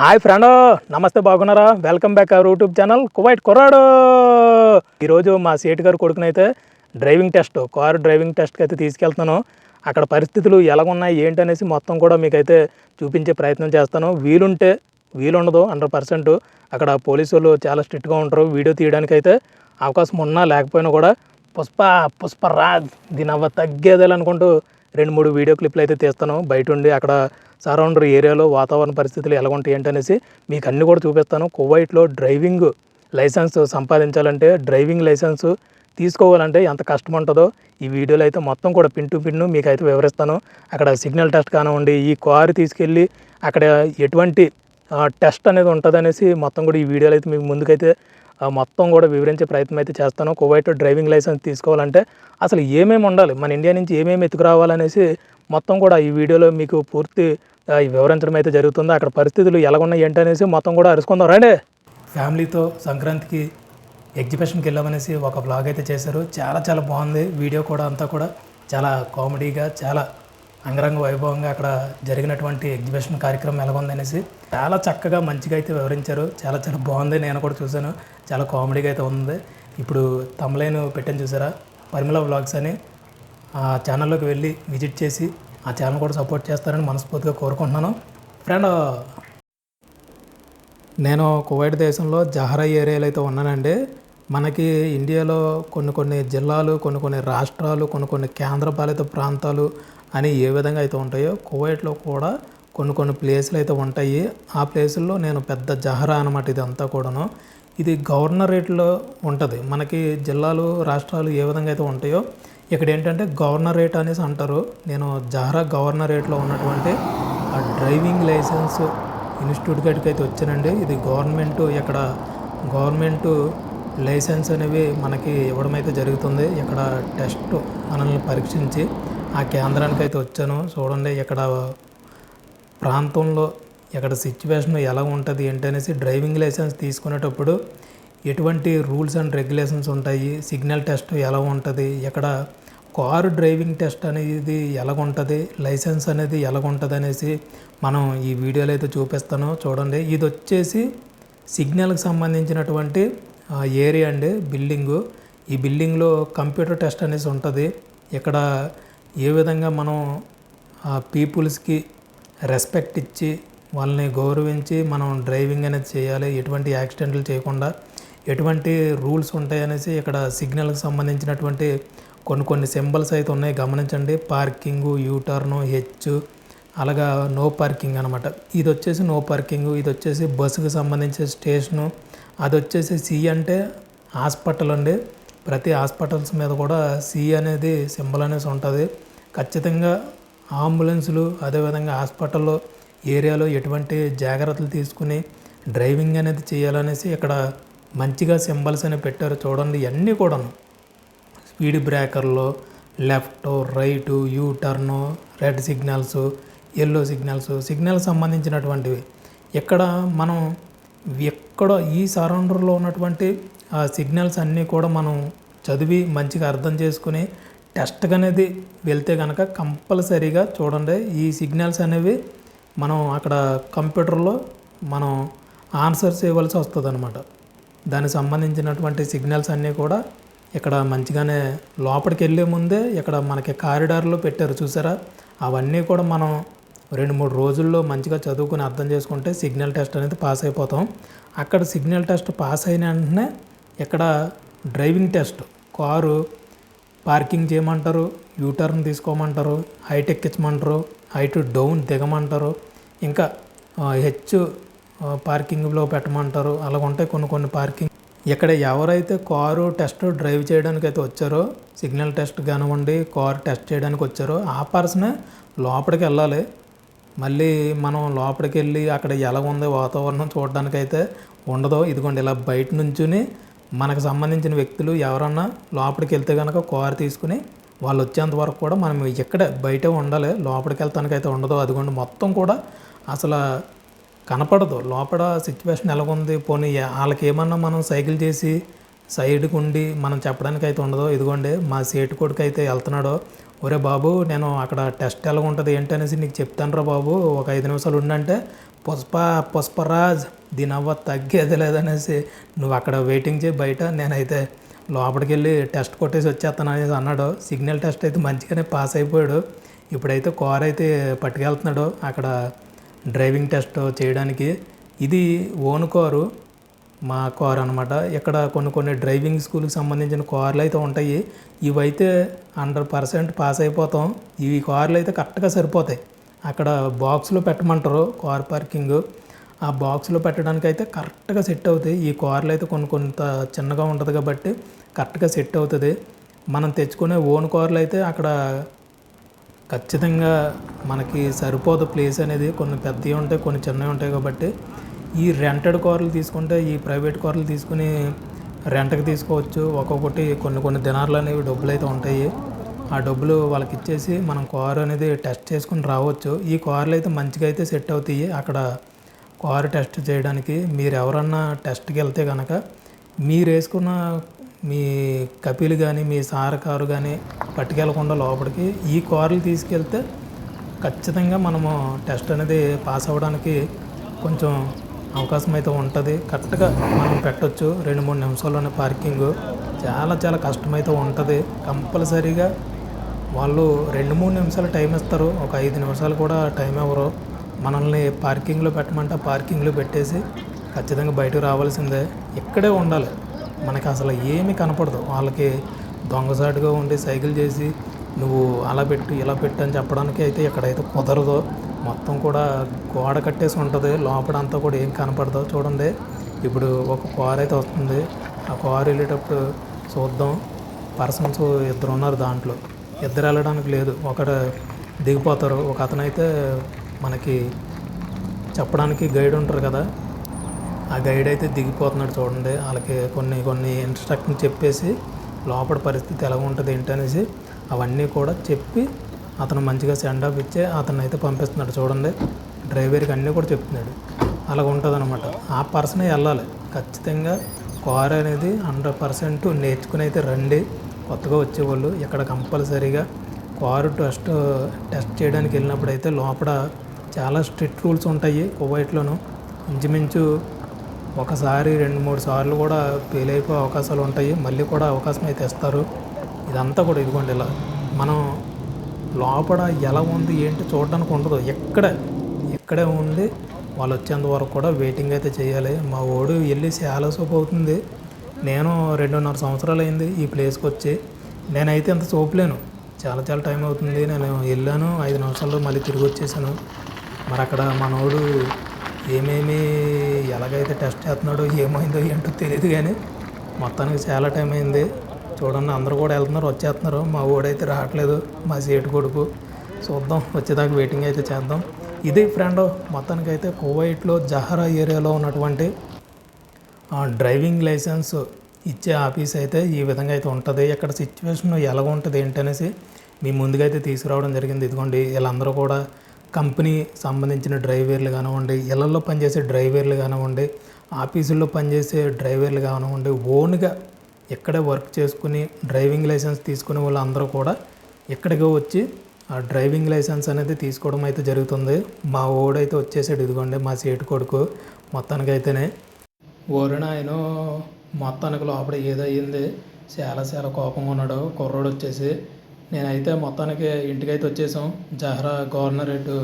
Hi friend నమస్తే బాగున్నారా? Welcome back our YouTube channel Kuwait కుర్రాడు ఈరోజు మా సేటు గారు కొడుకునైతే డ్రైవింగ్ టెస్ట్ కారు డ్రైవింగ్ టెస్ట్కి అయితే తీసుకెళ్తున్నాను. అక్కడ పరిస్థితులు ఎలాగున్నాయి ఏంటనేసి మొత్తం కూడా మీకైతే చూపించే ప్రయత్నం చేస్తాను. వీలుంటే వీలుండదు హండ్రెడ్ పర్సెంట్ అక్కడ పోలీసు వాళ్ళు చాలా స్ట్రిక్ట్గా ఉంటారు. వీడియో తీయడానికి అయితే అవకాశం ఉన్నా లేకపోయినా కూడా పుష్ప పుష్పరాజ్ దీని అవ్వ తగ్గేదేలే అనుకుంటూ రెండు మూడు వీడియో క్లిప్లు అయితే తీస్తాను. బయట ఉండి అక్కడ సరౌండర్ ఏరియాలో వాతావరణ పరిస్థితులు ఎలా ఉంటాయి ఏంటనేసి మీకు అన్ని కూడా చూపిస్తాను. కువైట్లో డ్రైవింగ్ లైసెన్స్ సంపాదించాలంటే డ్రైవింగ్ లైసెన్స్ తీసుకోవాలంటే ఎంత కష్టం ఉంటుందో ఈ వీడియోలో అయితే మొత్తం కూడా పిన్ టు పిన్ను మీకు అయితే వివరిస్తాను. అక్కడ సిగ్నల్ టెస్ట్ కానివ్వండి ఈ కారు తీసుకెళ్ళి అక్కడ ఎటువంటి టెస్ట్ అనేది ఉంటుంది అనేసి మొత్తం కూడా ఈ వీడియోలో అయితే మీకు ముందుకైతే మొత్తం కూడా వివరించే ప్రయత్నం అయితే చేస్తాను. కువైట్ డ్రైవింగ్ లైసెన్స్ తీసుకోవాలంటే అసలు ఏమేమి ఉండాలి? మన ఇండియా నుంచి ఏమేమి ఎత్తుకురావాలనేసి మొత్తం కూడా ఈ వీడియోలో మీకు పూర్తి వివరించడం అయితే జరుగుతుంది. అక్కడ పరిస్థితులు ఎలా ఉన్నాయి ఏంటి అనేసి మొత్తం కూడా అరుచుకుందాం రండి! ఫ్యామిలీతో సంక్రాంతికి ఎగ్జిబిషన్కి వెళ్ళామనేసి ఒక బ్లాగ్ అయితే చేశారు. చాలా చాలా బాగుంది. వీడియో కూడా అంతా కూడా చాలా కామెడీగా చాలా అంగరంగ వైభవంగా అక్కడ జరిగినటువంటి ఎగ్జిబిషన్ కార్యక్రమం ఎలాగుంది అనేసి చాలా చక్కగా మంచిగా అయితే వివరించారు. చాలా చాలా బాగుంది. నేను కూడా చూశాను. చాలా కామెడీగా అయితే ఉంది. ఇప్పుడు తమలేను పెట్టాను చూసారా? పరిమళ వ్లాగ్స్ అని ఆ ఛానల్లోకి వెళ్ళి విజిట్ చేసి ఆ ఛానల్ కూడా సపోర్ట్ చేస్తారని మనస్ఫూర్తిగా కోరుకుంటున్నాను. ఫ్రెండ్ నేను కువైట్ దేశంలో జహరా ఏరియాలో అయితే ఉన్నానండి. మనకి ఇండియాలో కొన్ని కొన్ని జిల్లాలు కొన్ని కొన్ని రాష్ట్రాలు కొన్ని కొన్ని కేంద్రపాలిత ప్రాంతాలు అని ఏ విధంగా అయితే ఉంటాయో కువైట్లో కూడా కొన్ని కొన్ని ప్లేసులు అయితే ఉంటాయి. ఆ ప్లేసుల్లో నేను పెద్ద జహరా అనమాట ఇదంతా కూడాను. ఇది గవర్నరేట్లో ఉంటుంది. మనకి జిల్లాలు రాష్ట్రాలు ఏ విధంగా అయితే ఉంటాయో ఇక్కడ ఏంటంటే గవర్నరేట్ అనేసి అంటారు. నేను జహరా గవర్నరేట్లో ఉన్నటువంటి ఆ డ్రైవింగ్ లైసెన్స్ ఇన్స్టిట్యూట్ కాడికి అయితే వచ్చానండి. ఇది గవర్నమెంట్ ఇక్కడ గవర్నమెంట్ లైసెన్స్ అనేవి మనకి ఇవ్వడం అయితే జరుగుతుంది. ఇక్కడ టెస్ట్ మనల్ని పరీక్షించి ఆ కేంద్రానికి అయితే వచ్చాను. చూడండి ఇక్కడ ప్రాంతంలో ఇక్కడ సిచ్యువేషన్ ఎలా ఉంటుంది ఏంటనేసి డ్రైవింగ్ లైసెన్స్ తీసుకునేటప్పుడు ఎటువంటి రూల్స్ అండ్ రెగ్యులేషన్స్ ఉంటాయి? సిగ్నల్ టెస్ట్ ఎలా ఉంటుంది? ఇక్కడ కారు డ్రైవింగ్ టెస్ట్ అనేది ఎలాగుంటుంది లైసెన్స్ అనేది ఎలాగుంటుంది అనేసి మనం ఈ వీడియోలో అయితే చూపిస్తాను. చూడండి. ఇది వచ్చేసి సిగ్నల్కి సంబంధించినటువంటి ఏరియా అండి బిల్డింగు ఈ బిల్డింగ్లో కంప్యూటర్ టెస్ట్ అనేసి ఉంటుంది. ఇక్కడ ఏ విధంగా మనం పీపుల్స్కి రెస్పెక్ట్ ఇచ్చి వాళ్ళని గౌరవించి మనం డ్రైవింగ్ అనేది చేయాలి ఎటువంటి యాక్సిడెంట్లు చేయకుండా ఎటువంటి రూల్స్ ఉంటాయి అనేసి ఇక్కడ సిగ్నల్కి సంబంధించినటువంటి కొన్ని కొన్ని సింబల్స్ అయితే ఉన్నాయి. గమనించండి. పార్కింగు యూటర్ను హెచ్ అలాగా నో పార్కింగ్ అనమాట ఇది వచ్చేసి నో పార్కింగ్ ఇది వచ్చేసి బస్సుకు సంబంధించిన స్టేషను అది వచ్చేసి సి అంటే హాస్పిటల్ అండి. ప్రతి హాస్పిటల్స్ మీద కూడా సి అనేది సింబల్ అనేసి ఉంటుంది. ఖచ్చితంగా అంబులెన్సులు అదేవిధంగా హాస్పిటల్లో ఏరియాలో ఎటువంటి జాగ్రత్తలు తీసుకుని డ్రైవింగ్ అనేది చేయాలనేసి ఇక్కడ మంచిగా సింబల్స్ అనేవి పెట్టారు చూడండి ఇవన్నీ కూడాను. Speed బ్రేకర్లు left right U turn red signals yellow signals signal సంబంధించినటువంటివి. ఇక్కడ మనం ఎక్కడ ఈ సరౌండర్లో ఉన్నటువంటి ఆ సిగ్నల్స్ అన్నీ కూడా మనం చదివి మంచిగా అర్థం చేసుకుని టెస్ట్ అనేది వెళ్తే కనుక కంపల్సరీగా చూడండి. ఈ సిగ్నల్స్ అనేవి మనం అక్కడ కంప్యూటర్లో మనం ఆన్సర్స్ ఇవ్వాల్సి వస్తుంది అనమాట దానికి సంబంధించినటువంటి సిగ్నల్స్ అన్నీ కూడా ఇక్కడ మంచిగానే లోపలికి వెళ్ళే ముందే ఇక్కడ మనకి కారిడార్లో పెట్టారు చూసారా? అవన్నీ కూడా మనం రెండు మూడు రోజుల్లో మంచిగా చదువుకుని అర్థం చేసుకుంటే సిగ్నల్ టెస్ట్ అనేది పాస్ అయిపోతాం. అక్కడ సిగ్నల్ టెస్ట్ పాస్ అయిన వెంటనే ఇక్కడ డ్రైవింగ్ టెస్ట్ కారు పార్కింగ్ చేయమంటారు యూటర్న్ తీసుకోమంటారు హైట్ ఎక్కించమంటారు హైట్ డౌన్ దిగమంటారు ఇంకా హెచ్చు పార్కింగ్లో పెట్టమంటారు. అలా ఉంటాయి కొన్ని కొన్ని పార్కింగ్ ఇక్కడ ఎవరైతే కారు టెస్ట్ డ్రైవ్ చేయడానికి అయితే వచ్చారో సిగ్నల్ టెస్ట్ కానివ్వండి కారు టెస్ట్ చేయడానికి వచ్చారో ఆ పర్సనే లోపలికి వెళ్ళాలి. మళ్ళీ మనం లోపలికి వెళ్ళి అక్కడ ఎలా ఉంది వాతావరణం చూడడానికి అయితే ఉండదు ఇదిగోండి ఇలా బయట నుంచుని మనకు సంబంధించిన వ్యక్తులు ఎవరన్నా లోపలికి వెళ్తే కనుక కారు తీసుకుని వాళ్ళు వచ్చేంత వరకు కూడా మనం ఇక్కడే బయటే ఉండాలి లోపలికి వెళ్తానికి అయితే ఉండదు. అదిగోండి మొత్తం కూడా అసలు కనపడదు. లోపల సిచ్యువేషన్ ఎలాగుంది? పోనీ వాళ్ళకి ఏమన్నా మనం సైకిల్ చేసి సైడ్కి ఉండి మనం చెప్పడానికి అయితే ఉండదు. ఇదిగోండి మా సేటు కొడుకు అయితే వెళ్తున్నాడో. ఒరే బాబు నేను అక్కడ టెస్ట్ ఎలా ఉంటుంది ఏంటి అనేసి నీకు చెప్తాను రా బాబు. ఒక ఐదు నిమిషాలు ఉండంటే పుష్ప పుష్పరాజ్ దీని అవ్వ తగ్గేది లేదనేసి నువ్వు అక్కడ వెయిటింగ్ చేయి బయట. నేనైతే లోపలికి వెళ్ళి టెస్ట్ కొట్టేసి వచ్చేస్తాను అనేసి అన్నాడు. సిగ్నల్ టెస్ట్ అయితే మంచిగానే పాస్ అయిపోయాడు. ఇప్పుడైతే కార్ అయితే పట్టుకెళ్తున్నాడు అక్కడ డ్రైవింగ్ టెస్ట్ చేయడానికి. ఇది ఓన్ కారు. మా కార్ అనమాట ఇక్కడ కొన్ని కొన్ని డ్రైవింగ్ స్కూల్కి సంబంధించిన కార్లు అయితే ఉంటాయి. ఇవైతే హండ్రెడ్ పర్సెంట్ పాస్ అయిపోతాం. ఇవి కార్లు అయితే కరెక్ట్గా సరిపోతాయి. అక్కడ బాక్స్లో పెట్టమంటారు కార్ పార్కింగ్. ఆ బాక్స్లో పెట్టడానికి అయితే కరెక్ట్గా సెట్ అవుతాయి. ఈ కార్లు అయితే కొన్ని కొంత చిన్నగా ఉంటుంది కాబట్టి కరెక్ట్గా సెట్ అవుతుంది. మనం తెచ్చుకునే ఓన్ కార్లు అయితే అక్కడ ఖచ్చితంగా మనకి సరిపోదు ప్లేస్ అనేది. కొన్ని పెద్దవి ఉంటాయి కొన్ని చిన్నవి ఉంటాయి కాబట్టి ఈ రెంటెడ్ కార్లు తీసుకుంటే ఈ ప్రైవేట్ కార్లు తీసుకుని రెంట్కి తీసుకోవచ్చు. ఒక్కొక్కటి కొన్ని కొన్ని దినార్లు అనేవి డబ్బులు అయితే ఉంటాయి. ఆ డబ్బులు వాళ్ళకి ఇచ్చేసి మనం కారు అనేది టెస్ట్ చేసుకుని రావచ్చు. ఈ కార్లు అయితే మంచిగా అయితే సెట్ అవుతాయి. అక్కడ కారు టెస్ట్ చేయడానికి మీరు ఎవరన్నా టెస్ట్కి వెళ్తే కనుక మీరు వేసుకున్న మీ కపిల్ కానీ మీ సార్ కారు కానీ పట్టుకెళ్ళకుండా లోపలికి ఈ కార్లు తీసుకెళ్తే ఖచ్చితంగా మనము టెస్ట్ అనేది పాస్ అవ్వడానికి కొంచెం అవకాశం అయితే ఉంటుంది. కరెక్ట్గా మనం పెట్టొచ్చు. రెండు మూడు నిమిషాల్లోనే పార్కింగ్. చాలా చాలా కష్టమైతే ఉంటుంది. కంపల్సరీగా వాళ్ళు రెండు మూడు నిమిషాలు టైం ఇస్తారు. ఒక ఐదు నిమిషాలు కూడా టైం ఇవ్వరు. మనల్ని పార్కింగ్లో పెట్టమంటే పార్కింగ్లో పెట్టేసి ఖచ్చితంగా బయటకు రావాల్సిందే. ఇక్కడే ఉండాలి. మనకి అసలు ఏమీ కనపడదు. వాళ్ళకి దొంగసాటుగా ఉండి సైకిల్ చేసి నువ్వు అలా పెట్టు ఇలా పెట్టు అని చెప్పడానికి అయితే ఇక్కడైతే కుదరదు మొత్తం కూడా గోడ కట్టేసి ఉంటుంది. లోపల అంతా కూడా ఏం కనపడదు. చూడండి. ఇప్పుడు ఒక కారు అయితే వస్తుంది. ఆ కారు వెళ్ళేటప్పుడు చూద్దాం. పర్సన్స్ ఇద్దరు ఉన్నారు దాంట్లో. ఇద్దరు వెళ్ళడానికి లేదు. ఒకడు దిగిపోతారు. ఒక అతనైతే మనకి చెప్పడానికి గైడ్ ఉంటారు కదా. ఆ గైడ్ అయితే దిగిపోతున్నాడు చూడండి. వాళ్ళకి కొన్ని కొన్ని ఇన్స్ట్రక్షన్ చెప్పేసి లోపల పరిస్థితి ఎలా ఉంటుంది ఏంటనేసి అవన్నీ కూడా చెప్పి అతను మంచిగా సెండ్ ఆఫ్ ఇచ్చే అతను అయితే పంపిస్తున్నాడు. చూడండి డ్రైవర్కి అన్నీ కూడా చెప్తున్నాడు. అలా ఉంటుంది అనమాట ఆ పర్సనే వెళ్ళాలి. ఖచ్చితంగా కార్ అనేది హండ్రెడ్ పర్సెంట్ నేర్చుకుని అయితే రండి. కొత్తగా వచ్చేవాళ్ళు ఇక్కడ కంపల్సరీగా కారు టెస్ట్ టెస్ట్ చేయడానికి వెళ్ళినప్పుడు అయితే లోపల చాలా స్ట్రిక్ట్ రూల్స్ ఉంటాయి కువైట్లోను. ఇంచుమించు ఒకసారి రెండు మూడు సార్లు కూడా ఫెయిల్ అయిపోయే అవకాశాలు ఉంటాయి. మళ్ళీ కూడా అవకాశం అయితే ఇస్తారు. ఇదంతా కూడా ఇదిగోండి ఇలా మనం లోపల ఎలా ఉంది ఏంటి చూడడానికి ఉండదు. ఎక్కడ ఇక్కడే ఉండి వాళ్ళు వచ్చేంత వరకు కూడా వెయిటింగ్ అయితే చేయాలి. మా ఓడు వెళ్ళి చాలా సోపు అవుతుంది. నేను రెండున్నర సంవత్సరాలు అయింది ఈ ప్లేస్కి వచ్చి. నేనైతే ఇంత చూపలేను. చాలా చాలా టైం అవుతుంది. నేను వెళ్ళాను ఐదు నిమిషాల్లో మళ్ళీ తిరిగి వచ్చేసాను. మరి అక్కడ మనోడు ఏమేమి ఎలాగైతే టెస్ట్ చేస్తున్నాడో ఏమైందో ఏంటో తెలియదు కానీ మొత్తానికి చాలా టైం అయింది. చూడండి అందరూ కూడా వెళ్తున్నారు వచ్చేస్తున్నారు. మా ఓడైతే రావట్లేదు మా సేటు కొడుకు. చూద్దాం వచ్చేదాకా వెయిటింగ్ అయితే చేద్దాం. ఇది ఫ్రెండ్ మొత్తానికి అయితే కువైట్లో జహరా ఏరియాలో ఉన్నటువంటి డ్రైవింగ్ లైసెన్స్ ఇచ్చే ఆఫీస్ అయితే ఈ విధంగా అయితే ఉంటుంది. ఇక్కడ సిచ్యువేషన్ ఎలా ఉంటుంది ఏంటనేసి మీ ముందుగా అయితే తీసుకురావడం జరిగింది. ఇదిగోండి వీళ్ళందరూ కూడా కంపెనీ సంబంధించిన డ్రైవర్లు కానివ్వండి ఇళ్ళలో పనిచేసే డ్రైవర్లు కానివ్వండి ఆఫీసుల్లో పనిచేసే డ్రైవర్లు కానివ్వండి ఓన్గా ఇక్కడే వర్క్ చేసుకుని డ్రైవింగ్ లైసెన్స్ తీసుకునే వాళ్ళందరూ కూడా ఇక్కడికి వచ్చి ఆ డ్రైవింగ్ లైసెన్స్ అనేది తీసుకోవడం అయితే జరుగుతుంది. మా ఓడైతే వచ్చేసాడు ఇదిగోండి మా సేటు కొడుకు. మొత్తానికి అయితేనే ఓరిన ఆయన మొత్తానికి లోపల ఏదో చాలా చాలా కోపంగా ఉన్నాడు కుర్రోడు వచ్చేసి. నేనైతే మొత్తానికి ఇంటికైతే వచ్చేసాం. జహరా గవర్నరేట్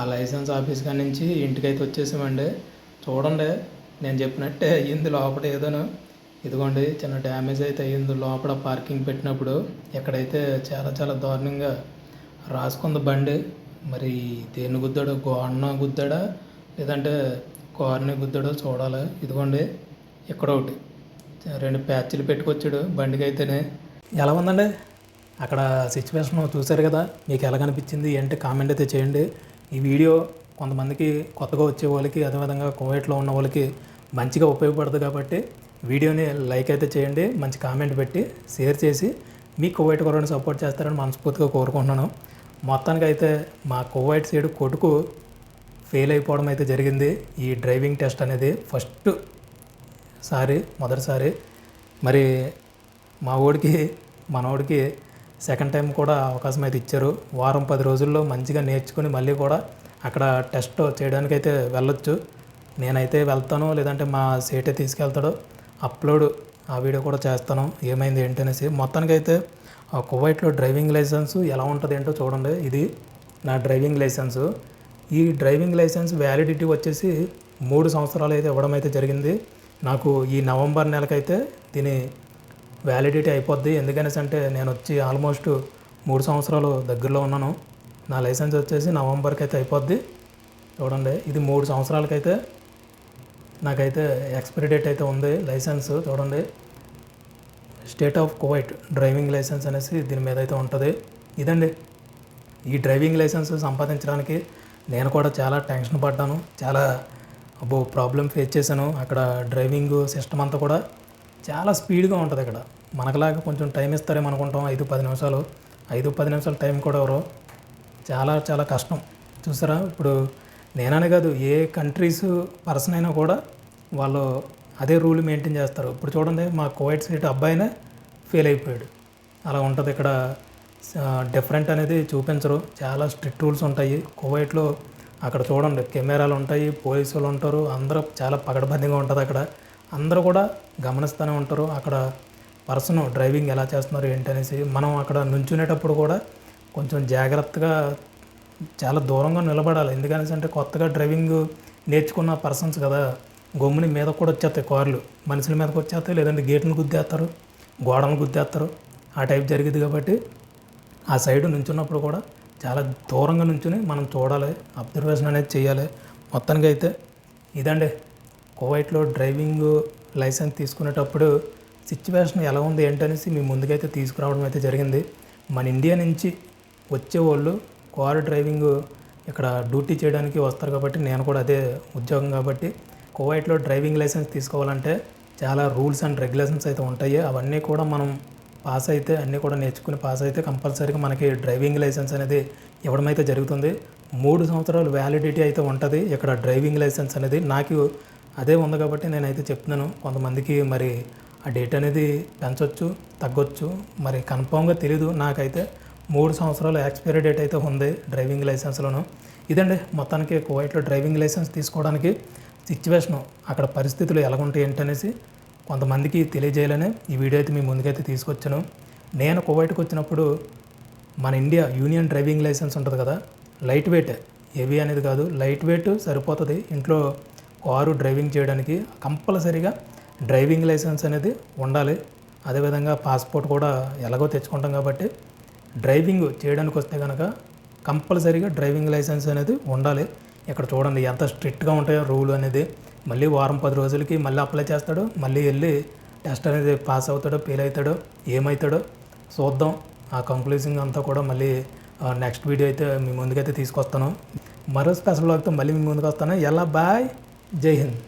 ఆ లైసెన్స్ ఆఫీస్ కాడి నుంచి ఇంటికైతే వచ్చేసామండి. చూడండి నేను చెప్పినట్టే అయ్యింది లోపల ఏదోను. ఇదిగోండి చిన్న డ్యామేజ్ అయితే అయ్యింది. లోపల పార్కింగ్ పెట్టినప్పుడు ఎక్కడైతే చాలా చాలా దారుణంగా రాసుకుంది బండి మరి దేన్ని గుద్దాడో గోడన గుద్దాడా లేదంటే కార్ని గుద్దాడో చూడాలి. ఇదిగోండి ఇక్కడ ఒకటి. రెండు ప్యాచ్లు పెట్టుకొచ్చాడు బండికి అయితేనే ఎలా ఉందండి? అక్కడ సిచ్యువేషన్ చూశారు కదా మీకు ఎలా కనిపించింది ఏంటి? కామెంట్ అయితే చేయండి. ఈ వీడియో కొంతమందికి కొత్తగా వచ్చే వాళ్ళకి అదేవిధంగా కువైట్లో ఉన్న వాళ్ళకి మంచిగా ఉపయోగపడుతుంది కాబట్టి వీడియోని లైక్ అయితే చేయండి మంచి కామెంట్ పెట్టి షేర్ చేసి మీ కువైట్ కొరని సపోర్ట్ చేస్తారని మనస్ఫూర్తిగా కోరుకుంటున్నాను. మొత్తానికి అయితే మా కువైట్ సైడ్ కొడుకు ఫెయిల్ అయిపోవడం అయితే జరిగింది. ఈ డ్రైవింగ్ టెస్ట్ అనేది ఫస్ట్ సారి మొదటిసారి మరి మా ఊడికి మనోడికి సెకండ్ టైం కూడా అవకాశం అయితే ఇచ్చారు. వారం పది రోజుల్లో మంచిగా నేర్చుకుని మళ్ళీ కూడా అక్కడ టెస్ట్ చేయడానికైతే వెళ్ళొచ్చు. నేనైతే వెళ్తాను లేదంటే మా సేటే తీసుకెళ్తాడు. అప్లోడ్ ఆ వీడియో కూడా చేస్తాను. ఏమైంది ఏంటి అనేసి మొత్తానికైతే ఆ కువైట్లో డ్రైవింగ్ లైసెన్స్ ఎలా ఉంటుంది ఏంటో చూడండి. ఇది నా డ్రైవింగ్ లైసెన్స్. ఈ డ్రైవింగ్ లైసెన్స్ వ్యాలిడిటీ వచ్చేసి మూడు సంవత్సరాలు అయితే ఇవ్వడం అయితే జరిగింది. నాకు ఈ నవంబర్ నెలకైతే దీని వ్యాలిడిటీ అయిపోద్ది. ఎందుకనేసి అంటే నేను వచ్చి ఆల్మోస్ట్ మూడు సంవత్సరాలు దగ్గరలో ఉన్నాను. నా లైసెన్స్ వచ్చేసి నవంబర్కి అయితే అయిపోద్ది. చూడండి ఇది మూడు సంవత్సరాలకైతే నాకైతే ఎక్స్పైరీ డేట్ అయితే ఉంది లైసెన్స్ చూడండి. State of Kuwait driving licence అనేసి దీని మీద అయితే ఉంటుంది. ఇదండి. ఈ డ్రైవింగ్ లైసెన్స్ సంపాదించడానికి నేను కూడా చాలా టెన్షన్ పడ్డాను. చాలా అబ్బో ప్రాబ్లం ఫేస్ చేశాను. అక్కడ డ్రైవింగ్ సిస్టమ్ అంతా కూడా చాలా స్పీడ్గా ఉంటుంది ఇక్కడ. మనకులాగా కొంచెం టైం ఇస్తారేమో అనుకుంటాం. ఐదు పది నిమిషాలు. ఐదు పది నిమిషాలు టైం కూడా ఎవరు? చాలా చాలా కష్టం. చూసారా? ఇప్పుడు నేననే కాదు ఏ కంట్రీస్ పర్సన్ అయినా కూడా వాళ్ళు అదే రూల్ మెయింటైన్ చేస్తారు. ఇప్పుడు చూడండి మా కోవైట్ సైట్ అబ్బాయినే ఫెయిల్ అయిపోయాడు. అలా ఉంటుంది ఇక్కడ. డిఫరెంట్ అనేది చూపించరు. చాలా స్ట్రిక్ట్ రూల్స్ ఉంటాయి. కువైట్లో అక్కడ చూడండి కెమెరాలు ఉంటాయి పోలీసులు ఉంటారు అందరూ చాలా పగడబందీగా ఉంటుంది అక్కడ. అందరూ కూడా గమనిస్తూనే ఉంటారు అక్కడ పర్సన్ డ్రైవింగ్ ఎలా చేస్తున్నారు ఏంటి అనేసి మనం అక్కడ నుంచునేటప్పుడు కూడా కొంచెం జాగ్రత్తగా చాలా దూరంగా నిలబడాలి. ఎందుకనేసి అంటే కొత్తగా డ్రైవింగ్ నేర్చుకున్న పర్సన్స్ కదా గమ్ముని మీద కూడా వచ్చేస్తాయి కార్లు. మనుషుల మీదకి వచ్చేస్తాయి లేదంటే గేట్ని గుద్దేస్తారు గోడను గుద్దేస్తారు. ఆ టైప్ జరిగింది కాబట్టి ఆ సైడ్ నుంచున్నప్పుడు కూడా చాలా దూరంగా నుంచుని మనం చూడాలి అబ్జర్వేషన్ అనేది చేయాలి. మొత్తానికి అయితే ఇదండి. కువైట్లో డ్రైవింగ్ లైసెన్స్ తీసుకునేటప్పుడు సిచ్యువేషన్ ఎలా ఉంది ఏంటనేసి మీ ముందుకైతే తీసుకురావడం అయితే జరిగింది. మన ఇండియా నుంచి వచ్చేవాళ్ళు కారు డ్రైవింగ్ ఇక్కడ డ్యూటీ చేయడానికి వస్తారు కాబట్టి నేను కూడా అదే ఉద్యోగం కాబట్టి కువైట్లో డ్రైవింగ్ లైసెన్స్ తీసుకోవాలంటే చాలా రూల్స్ అండ్ రెగ్యులేషన్స్ అయితే ఉంటాయి. అవన్నీ కూడా మనం పాస్ అయితే అన్నీ కూడా నేర్చుకుని పాస్ అయితే కంపల్సరీగా మనకి డ్రైవింగ్ లైసెన్స్ అనేది ఇవ్వడం అయితే జరుగుతుంది. మూడు సంవత్సరాలు వ్యాలిడిటీ అయితే ఉంటుంది ఇక్కడ డ్రైవింగ్ లైసెన్స్ అనేది. నాకు అదే ఉంది కాబట్టి నేనైతే చెప్తున్నాను. కొంతమందికి మరి ఆ డేట్ అనేది పెంచవచ్చు తగ్గొచ్చు. మరి కన్ఫామ్గా తెలీదు నాకైతే. మూడు సంవత్సరాలు ఎక్స్పైరీ డేట్ అయితే ఉంది డ్రైవింగ్ లైసెన్స్లోను. ఇదండి మొత్తానికి కువైట్లో డ్రైవింగ్ లైసెన్స్ తీసుకోవడానికి సిచ్యువేషను అక్కడ పరిస్థితులు ఎలాగుంటాయి ఏంటనేసి కొంతమందికి తెలియజేయాలని ఈ వీడియో అయితే మీ ముందుకైతే తీసుకొచ్చాను. నేను కువైట్కి వచ్చినప్పుడు మన ఇండియా యూనియన్ డ్రైవింగ్ లైసెన్స్ ఉంటుంది కదా లైట్ వెయిట్. హెవీ అనేది కాదు లైట్ వెయిట్ సరిపోతుంది. ఇంట్లో కారు డ్రైవింగ్ చేయడానికి కంపల్సరీగా డ్రైవింగ్ లైసెన్స్ అనేది ఉండాలి. అదేవిధంగా పాస్పోర్ట్ కూడా ఎలాగో తెచ్చుకుంటాం కాబట్టి డ్రైవింగ్ చేయడానికి వస్తే కనుక కంపల్సరీగా డ్రైవింగ్ లైసెన్స్ అనేది ఉండాలి. ఇక్కడ చూడండి ఎంత స్ట్రిక్ట్గా ఉంటాయో రూల్ అనేది. మళ్ళీ వారం పది రోజులకి మళ్ళీ అప్లై చేస్తాడు. మళ్ళీ వెళ్ళి టెస్ట్ అనేది పాస్ అవుతాడో ఫెయిల్ అవుతాడో ఏమవుతాడో చూద్దాం. ఆ కంక్లూజింగ్ అంతా కూడా మళ్ళీ నెక్స్ట్ వీడియో అయితే మీ ముందుకైతే తీసుకొస్తాను. మరో స్పెషల్ వర్క్తో మళ్ళీ మీ ముందుకు వస్తాను. ఎలా బాయ్. జై హింద్.